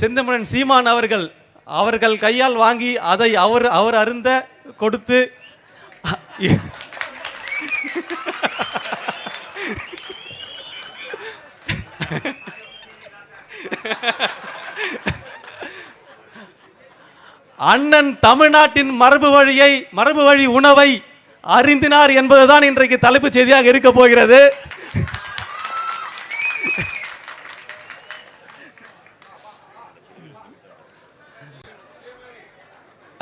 செந்தமிழன் சீமான் அவர்கள் அவர்கள் கையால் வாங்கி அதை அவர் அவர் அருந்த கொடுத்து அண்ணன் தமிழ்நாட்டின் மரபு வழியை மரபு வழி உணவை அறிந்தினார் என்பதுதான் இன்றைக்கு தலைப்புச் செய்தியாக இருக்க போகிறது.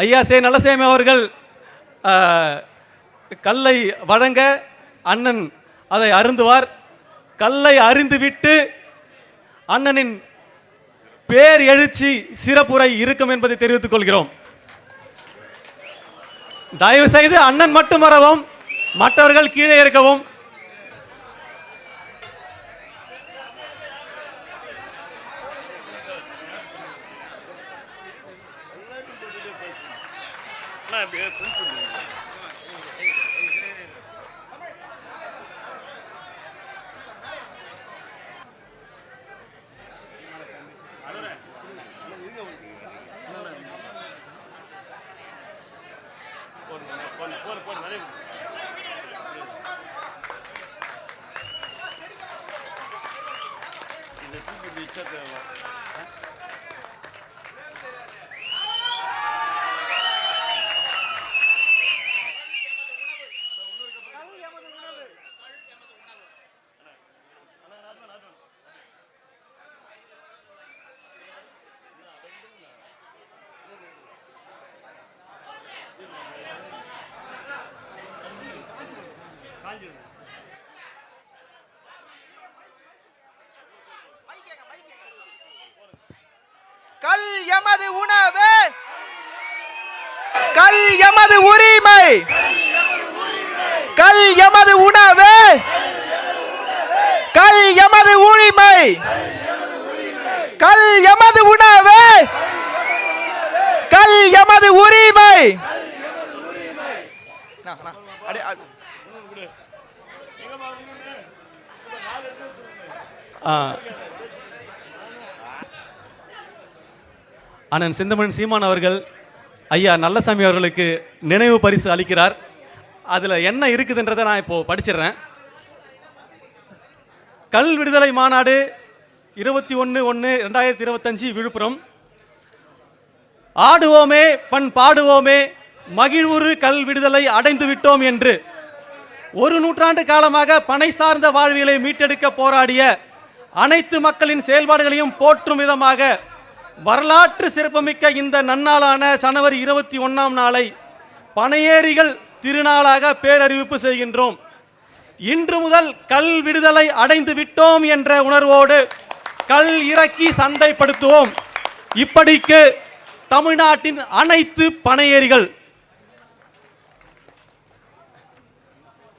ஐயா சே நலசேமி அவர்கள் கல்லை வழங்க அண்ணன் அதை அருந்துவார். கல்லை அறிந்துவிட்டு அண்ணனின் பேர் எழுச்சி சிறப்புரை இருக்கும் என்பதை தெரிவித்துக் கொள்கிறோம். தயவு செய்து அண்ணன் மட்டும் வரவும் மற்றவர்கள் கீழே இருக்கவும். பண்ணால் அப்படியே ஃபுல் பண்ணுவீங்க இந்த தூக்கி வச்சா தேவை கல் எமது உணவு. கல் எமது உரிமை. கல் எமது உணவு. கல் எமது உரிமை. கல் எமது உணவு. கல் எமது உரிமை. அண்ணன் செந்தமிழன் சீமான் அவர்கள் ஐயா நல்லசாமி அவர்களுக்கு நினைவு பரிசு அளிக்கிறார். அதில் என்ன இருக்குதுன்றதை நான் இப்போ படிச்சிடுறேன். கல் விடுதலை மாநாடு இருபத்தி ஒன்று ஒன்று ரெண்டாயிரத்தி இருபத்தஞ்சி விழுப்புரம். ஆடுவோமே பண் பாடுவோமே மகிழ்வுறு கல் விடுதலை அடைந்து விட்டோம் என்று ஒரு நூற்றாண்டு காலமாக பனை சார்ந்த வாழ்வியலை மீட்டெடுக்க போராடிய அனைத்து மக்களின் செயல்பாடுகளையும் போற்றும் விதமாக வரலாற்று சிறப்புமிக்க இந்த நன்னாளான ஜனவரி இருபத்தி ஒன்றாம் நாளை பனையேறிகள் திருநாளாக பேரறிவிப்பு செய்கின்றோம். இன்று முதல் கல் விடுதலை அடைந்து விட்டோம் என்ற உணர்வோடு கல் இறக்கி சந்தைப்படுத்துவோம். இப்படிக்கு தமிழ்நாட்டின் அனைத்து பனையேறிகள்